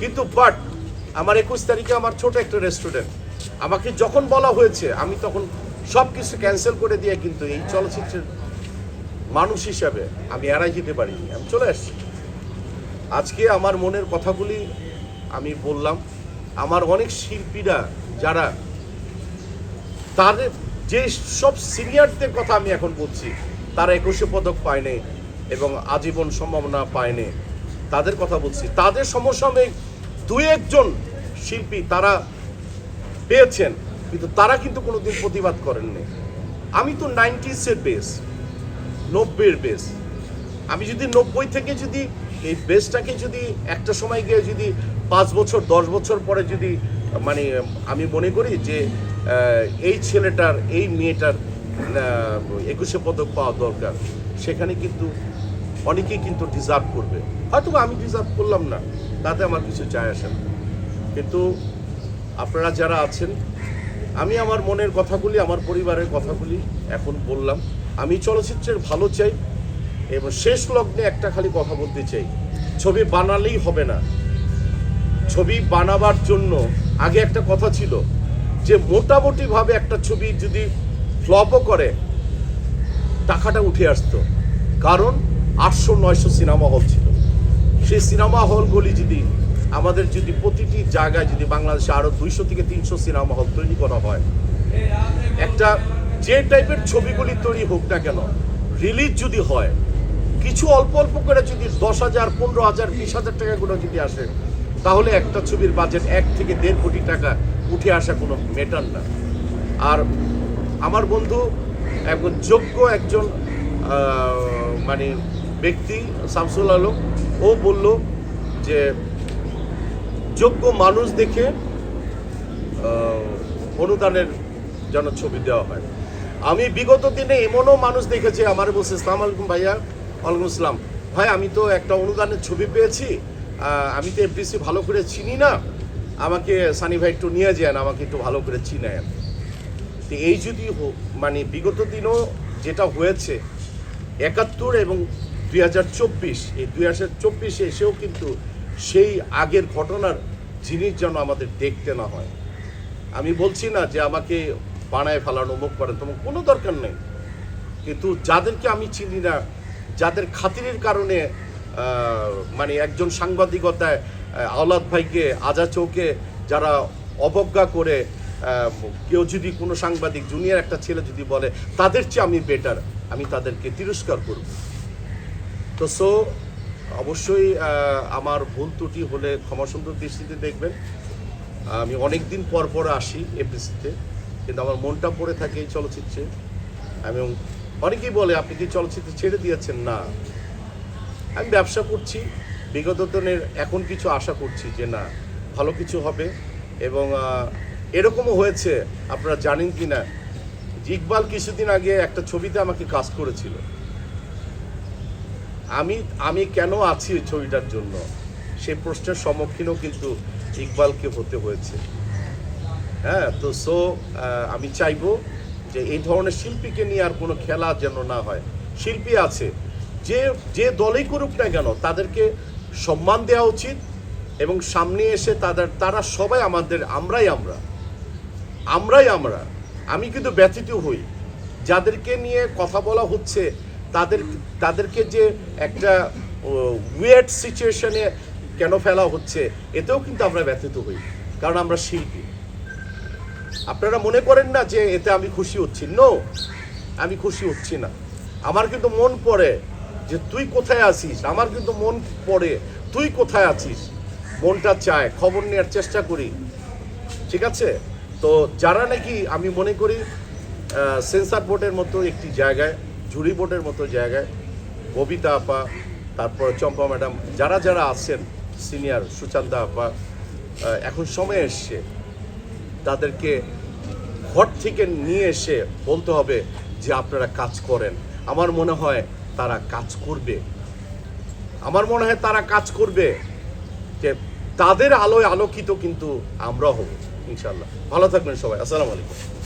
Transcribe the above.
কিন্তু বাট আমার একুশ তারিখে আমার ছোট একটা রেস্টুরেন্ট আমাকে যখন বলা হয়েছে, আমি তখন সব কিছু ক্যান্সেল করে দিয়ে কিন্তু এই চলচ্চিত্রের মানুষ হিসাবে আমি এড়াই যেতে পারিনি। আমি চলে আসছি। আজকে আমার মনের কথাগুলি আমি বললাম। আমার অনেক শিল্পীরা যারা তাদের যে সব সিনিয়রদের কথা আমি এখন বলছি, তারা একুশে পদক পায়নি এবং আজীবন সম্ভাবনা পায়নি তাদের কথা বলছি। তাদের সমসাময়িক দুই একজন শিল্পী তারা পেয়েছেন, কিন্তু তারা কিন্তু কোনোদিন প্রতিবাদ করেননি। আমি তো নাইনটিসের বেস নব্বইয়ের বেস আমি যদি নব্বই থেকে যদি এই বেসটাকে যদি একটা সময় গিয়ে যদি পাঁচ বছর, দশ বছর পরে যদি মানে আমি মনে করি যে এই ছেলেটার, এই মেয়েটার একুশে পদক পাওয়া দরকার। সেখানে কিন্তু অনেকেই কিন্তু ডিজার্ভ করবে। হয়তো আমি ডিজার্ভ করলাম না, তাতে আমার কিছু চায় আসে না। কিন্তু আপনারা যারা আছেন, আমি আমার মনের কথাগুলি, আমার পরিবারের কথাগুলি এখন বললাম। আমি চলচ্চিত্রের ভালো চাই এবং শেষ লগ্নে একটা খালি কথা বলতে চাই। ছবি বানালেই হবে না। ছবি বানাবার জন্য আগে একটা কথা ছিল যে, মোটামুটিভাবে একটা ছবি যদি ফ্লপও করে, টাকাটা উঠে আসতো। কারণ আটশো নয়শো সিনেমা হল ছিল। সেই সিনেমা হলগুলি যদি আমাদের যদি প্রতিটি জায়গায় যদি বাংলাদেশে আরও দুইশো থেকে তিনশো সিনেমা হল তৈরি করা হয়, একটা যে টাইপের ছবিগুলি তৈরি হোক না কেন রিলিজ যদি হয়, কিছু অল্প অল্প করে যদি দশ হাজার, পনেরো হাজার, বিশ হাজার টাকা করে যদি আসে, তাহলে একটা ছবির বাজেট এক থেকে দেড় কোটি টাকা উঠে আসা কোনো মেটার না। আর আমার বন্ধু একজন যোগ্য একজন মানে ব্যক্তি শামসুল আলম, ও বলল যে যোগ্য মানুষ দেখে অনুদানের যেন ছবি দেওয়া হয়। আমি বিগত দিনে এমনও মানুষ দেখেছি, আমার বলছে ইসলাম আলাইকুম ভাইয়া, ওয়ালাইকুম ইসলাম ভাই, আমি তো একটা অনুদানের ছবি পেয়েছি আমি তো এফডিসি ভালো করে চিনি না, আমাকে সানি ভাই একটু নিয়ে যান, আমাকে একটু ভালো করে চিনায়েন। তো এই যদি মানে বিগত দিনও যেটা হয়েছে, একাত্তর এবং দুই হাজার চব্বিশ, এই দুই হাজার চব্বিশে এসেও কিন্তু সেই আগের ঘটনার জিনিস যেন আমাদের দেখতে না হয়। আমি বলছি না যে আমাকে বানায় ফেলানো মুখ করেন তোমার কোনো দরকার নেই। কিন্তু যাদেরকে আমি চিনি না, যাদের খাতিরের কারণে মানে একজন সাংবাদিকতায় আওলাদ ভাইকে, আজা চৌকে যারা অবজ্ঞা করে কেউ যদি কোনো সাংবাদিক, জুনিয়র একটা ছেলে যদি বলে, তাদের চেয়ে আমি বেটার আমি তাদেরকে তিরস্কার করব। তো সো অবশ্যই আমার ভুল ত্রুটি হলে ক্ষমা সুন্দর দৃষ্টিতে দেখবেন। আমি অনেক দিন পর পর আসি এফডিসিতে, কিন্তু আমার মনটা পড়ে থাকে এই চলচ্চিত্রে। এবং অনেকেই বলে, আপনি কি চলচ্চিত্র ছেড়ে দিয়েছেন? না। আমি ব্যবসা করছি, বিগত দিনের এখন কিছু আশা করছি যে না, ভালো কিছু হবে। এবং এরকমও হয়েছে, আপনারা জানেন কি না ইকবাল কিছুদিন আগে একটা ছবিতে আমাকে কাজ করেছিল। আমি আমি কেন আছি ওই ছবিটার জন্য? সেই প্রশ্নের সম্মুখীনও কিন্তু ইকবালকে হতে হয়েছে। হ্যাঁ তো সো আমি চাইব যে এই ধরনের শিল্পীকে নিয়ে আর কোনো খেলা যেন না হয়। শিল্পী আছে, যে যে দলেই করুক না কেন, তাদেরকে সম্মান দেওয়া উচিত এবং সামনে এসে তাদের, তারা সবাই আমাদের, আমরাই আমরা। আমরাই আমরা। আমি কিন্তু ব্যথিত হই। যাদেরকে নিয়ে কথা বলা হচ্ছে তাদের তাদেরকে যে একটা ওয়েট সিচুয়েশনে কেন ফেলা হচ্ছে, এতেও কিন্তু আমরা ব্যথিত হই, কারণ আমরা শিল্পী। আপনারা মনে করেন না যে এতে আমি খুশি হচ্ছি? নো আমি খুশি হচ্ছি না। আমার কিন্তু মন পড়ে যে তুই কোথায় আছিস? আমার কিন্তু মন পড়ে, তুই কোথায় আছিস? মনটা চায়, খবর নেওয়ার চেষ্টা করি। ঠিক আছে? তো যারা নাকি, আমি মনে করি সেন্সার বোর্ডের মতো একটি জায়গায় জুরি বোর্ডের মতো জায়গায়। ববিতা আপা, তারপর চম্পা ম্যাডাম, যারা যারা আছেন, সিনিয়র সুচান্দা আপা এখন সময় এসছে। তাদেরকে ঘর থেকে নিয়ে এসে বলতে হবে যে আপনারা কাজ করেন। আমার মনে হয় তারা কাজ করবে। আমার মনে হয় তারা কাজ করবে। যে তাদের আলোয় আলোকিত কিন্তু আমরা হব ইনশাল্লাহ ভালো থাকবেন সবাই। আসসালামু আলাইকুম।